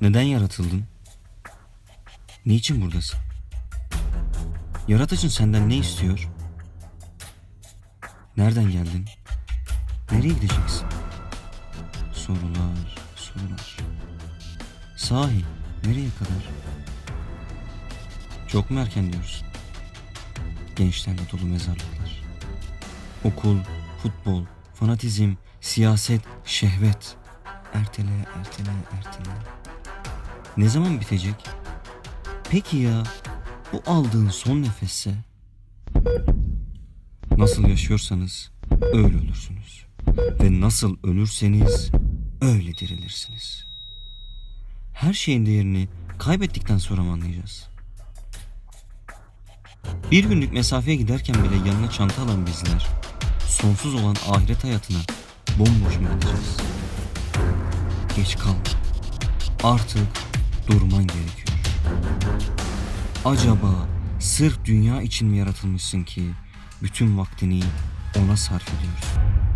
Neden yaratıldın? Niçin buradasın? Yaratıcın senden ne istiyor? Nereden geldin? Nereye gideceksin? Sorular, sorular. Sahi nereye kadar? Çok mu erken diyorsun? Gençlerle dolu mezarlıklar. Okul, futbol, fanatizm, siyaset, şehvet. Ertele, ertele, ertele. Ne zaman bitecek? Peki ya bu aldığın son nefesse? Nasıl yaşıyorsanız öyle ölürsünüz. Ve nasıl ölürseniz öyle dirilirsiniz. Her şeyin değerini kaybettikten sonra mı anlayacağız? Bir günlük mesafeye giderken bile yanına çanta alan bizler sonsuz olan ahiret hayatına bomboş mu gideceğiz? Geç kalma. Artık durman gerekiyor. Acaba sırf dünya için mi yaratılmışsın ki bütün vaktini ona sarf ediyorsun?